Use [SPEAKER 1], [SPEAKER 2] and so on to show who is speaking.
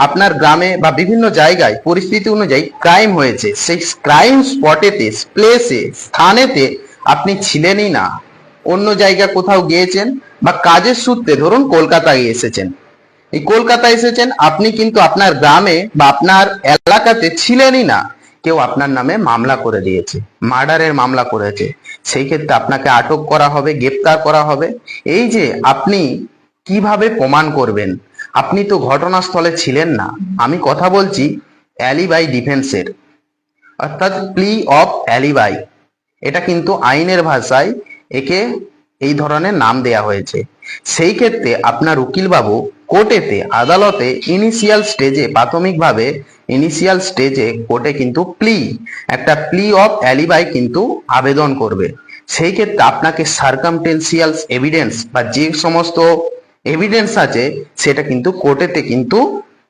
[SPEAKER 1] আপনার গ্রামে বা বিভিন্ন জায়গায় পরিস্থিতি অনুযায়ী ক্রাইম হয়েছে। সেই ক্রাইম স্পটেতে প্লেসে স্থানেতে আপনি ছিলেনই না। অন্য জায়গায় কোথাও গিয়েছেন বা কাজের সূত্রে ধরুন কলকাতায় এসেছেন। এই কলকাতায় এসেছেন, আপনি কিন্তু আপনার গ্রামে বা আপনার এলাকাতে ছিলেনই না। কেউ আপনার নামে মামলা করে দিয়েছে, মার্ডারের মামলা করেছে। সেই ক্ষেত্রে আপনাকে আটক করা হবে, গ্রেপ্তার করা হবে। এই যে আপনি কীভাবে প্রমাণ করবেন? আপনি তো ঘটনাস্থলে ছিলেন না। আমি কথা বলছি অ্যালিবাই ডিফেন্সের। অর্থাৎ প্লি অফ অ্যালিবাই। এটা কিন্তু আইনের ভাষায় একে এই ধরনের নাম দেয়া হয়েছে। সেই ক্ষেত্রে আপনার উকিলবাবু কোর্টেতে, আদালতে ইনিশিয়াল স্টেজে প্রাথমিকভাবে ইনিশিয়াল স্টেজে কোর্টে কিন্তু প্লি একটা প্লি অফ অ্যালিবাই কিন্তু আবেদন করবে। সেই ক্ষেত্রে আপনাকে সার্কামটেন্সিয়াল এভিডেন্স বা যে সমস্ত এভিডেন্স আছে সেটা কিন্তু কোর্টেতে কিন্তু